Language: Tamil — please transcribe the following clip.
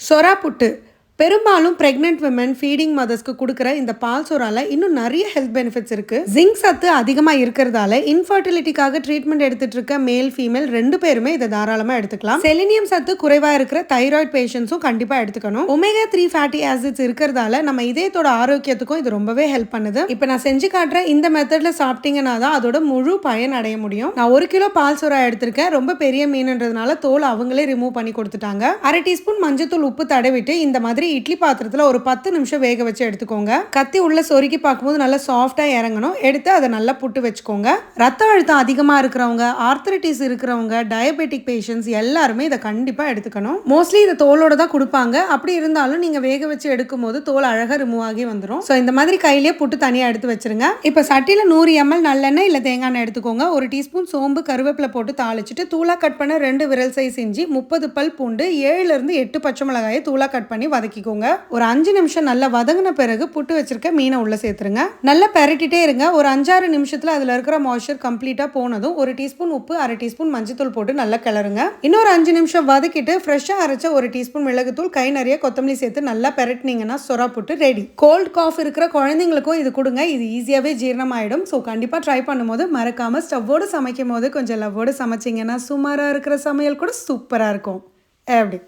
சொரா புட்டு. பெரும்பாலும் பிரெக்னென்ட் விமன் ஃபீடிங் மதர்ஸ்க்கு கொடுக்குற இந்த பால் சோறால இன்னும் நிறைய ஹெல்த் பெனிஃபிட்ஸ் இருக்கு. ஜிங்க் சத்து அதிகமாக இருக்கிறதால இன்ஃபர்டிலிட்டிக்காக ட்ரீட்மெண்ட் எடுத்துட்டு இருக்க மேல் ஃபீமேல் ரெண்டு பேருமே இதை தாராளமாக எடுத்துக்கலாம். செலினியம் சத்து குறைவாக இருக்கிற தைராய்டு பேஷண்ட்ஸும் கண்டிப்பாக எடுத்துக்கணும். ஒமேகா த்ரீ ஃபேட்டி ஆசிட்ஸ் இருக்கிறதால நம்ம இதயத்தோட ஆரோக்கியத்துக்கும் இது ரொம்பவே ஹெல்ப் பண்ணுது. இப்போ நான் செஞ்சு காட்டுறேன் இந்த மெத்தட்ல சாப்பிட்டீங்கன்னா தான் அதோட முழு பயன் அடைய முடியும். நான் ஒரு கிலோ பால் சோறா எடுத்திருக்கேன். ரொம்ப பெரிய மீனுன்றதுனால தோல் அவங்களே ரிமூவ் பண்ணி கொடுத்துட்டாங்க. அரை டீஸ்பூன் மஞ்சத்தூள் உப்பு தடவிட்டு இந்த மாதிரி இட்லி பாத்திரத்தில் ஒரு பத்து நிமிஷம் வேக வச்சு எடுத்துக்கோங்க. கத்தி உள்ள சொருக்கி பார்க்கும்போது நல்லா சாஃப்டாக இறங்கணும். எடுத்து அதை நல்லா புட்டு வச்சுக்கோங்க. ரத்த அழுத்தம் அதிகமாக இருக்கிறவங்க ஆர்த்தரைட்டிஸ் இருக்கிறவங்க டயபெட்டிக் பேஷண்ட்ஸ் எல்லாருமே இதை கண்டிப்பாக எடுத்துக்கணும். மோஸ்ட்லி இதை தோலோட தான் கொடுப்பாங்க. அப்படி இருந்தாலும் நீங்கள் வேக வச்சு எடுக்கும் போது தோல் அழகாக ரிமூவ் ஆகி வந்துடும் ஸோ இந்த மாதிரி கையிலேயே புட்டு தனியாக எடுத்து வச்சிருங்க. இப்போ சட்டியில் நூறு எம்எல் நல்லெண்ணெய் இல்லை தேங்காய் எண்ணெய் எடுத்துக்கோங்க. ஒரு டீஸ்பூன் சோம்பு கருவேப்பிலை போட்டு தாளிச்சிட்டு தூளாக கட் பண்ண ரெண்டு விரல் சைஸ் இஞ்சி முப்பது பல் பூண்டு ஏழுல இருந்து எட்டு பச்சை மிளகாயை தூளாக கட் பண்ணி வதக்கி வதக்கிக்கோங்க ஒரு அஞ்சு நிமிஷம் நல்லா வதங்கின பிறகு புட்டு வச்சிருக்க மீனை உள்ளே சேர்த்துருங்க. நல்லா பெரட்டிட்டே இருங்க. ஒரு அஞ்சாறு நிமிஷத்தில் அதில் இருக்கிற மாய்ச்சர் கம்ப்ளீட்டாக போனதும் ஒரு டீஸ்பூன் உப்பு அரை டீஸ்பூன் மஞ்சத்தூள் போட்டு நல்லா கிளறுங்க. இன்னொரு அஞ்சு நிமிஷம் வதக்கிட்டு ஃப்ரெஷ்ஷாக அரைச்ச ஒரு டீஸ்பூன் மிளகுத்தூள் கை நிறைய கொத்தமல்லி சேர்த்து நல்லா பெரட்டினீங்கன்னா சொரா புட்டு ரெடி கோல்ட் காஃப் இருக்கிற குழந்தைங்களுக்கும் இது கொடுங்க. இது ஈஸியாகவே ஜீரணமாயிடும். ஸோ கண்டிப்பாக ட்ரை பண்ணும்போது மறக்காமல் ஸ்டவ்வோடு சமைக்கும் போது கொஞ்சம் லவ்வோடு சமைச்சிங்கன்னா சுமாராக இருக்கிற சமையல் கூட சூப்பராக இருக்கும். எப்படி